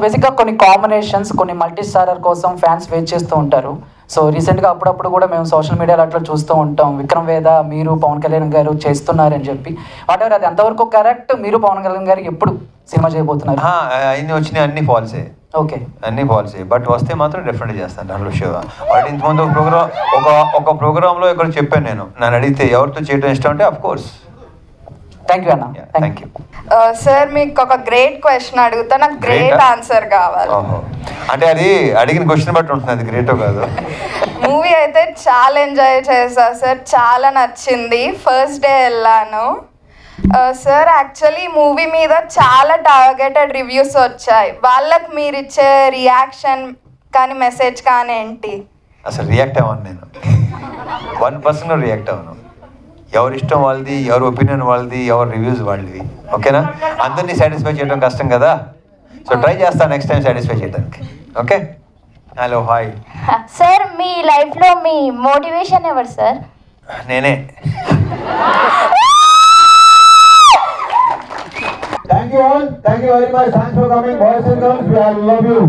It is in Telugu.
బేసిక్గా కొన్ని కాంబినేషన్స్ కొన్ని మల్టీ స్టారర్ కోసం ఫ్యాన్స్ వెయిట్ చేస్తూ ఉంటారు. సో రీసెంట్గా అప్పుడప్పుడు కూడా మేము సోషల్ మీడియాలో అట్లా చూస్తూ ఉంటాం. విక్రమ్ వేద మీరు పవన్ కళ్యాణ్ గారు చేస్తున్నారని చెప్పి. వాట్ ఎవర్ అది ఎంతవరకు కరెక్ట్ మీరు పవన్ కళ్యాణ్ గారు ఎప్పుడు సినిమా చేయబోతున్నారు? అన్ని వచ్చినాయి అన్ని ఫాల్సే ఓకే అన్ని ఫాల్సే బట్ వస్తే మాత్రం డెఫినెట్ చేస్తాను దాంట్లో షో ఆల్రెడీ ఇంతకుముందు ఒక ప్రోగ్రామ్ ఒక ఒక ప్రోగ్రాంలో ఇక్కడ చెప్పాను నేను. నన్ను అడిగితే ఎవరితో చేయడం ఇష్టం అంటే అఫ్ కోర్స్ థ్యాంక్ యూ అన్న థ్యాంక్ యూ సార్ మీకు ఒక గ్రేట్ క్వశ్చన్ అడుగుతా. నాకు గ్రేట్? ఆన్సర్ కావాలి. అంటే అది అడిగిన క్వశ్చన్ బట్టి ఉంటుంది అది గ్రేటో కాదు? మూవీ అయితే చాలా ఎంజాయ్ చేసా సార్ చాలా నచ్చింది. ఫస్ట్ డే వెళ్ళాను. సార్ యాక్చువల్లీ మూవీ మీద చాలా టార్గెటెడ్ రివ్యూస్ వచ్చాయి. వాళ్ళకి మీరు ఇచ్చే రియాక్షన్ కానీ మెసేజ్ కానీ ఏంటి? అసలు రియాక్ట్ అవ్వను నేను. వన్ పర్సెంట్ రియాక్ట్ అవ్వను. ఎవరి ఇష్టం వాళ్ళది ఎవరి ఒపీనియన్ వాళ్ళది ఎవరి రివ్యూస్ వాళ్ళవి ఓకేనా అందరినీ సాటిస్ఫై చేయడం కష్టం కదా సో ట్రై చేస్తాను నెక్స్ట్ టైం సాటిస్ఫై చేయడానికి ఓకే హలో హాయ్ సార్ మీ లైఫ్లో మీ మోటివేషన్ ఎవరు సార్ నేనే Thank you all. Thank you very much. Thanks for coming, boys and girls. We all love you.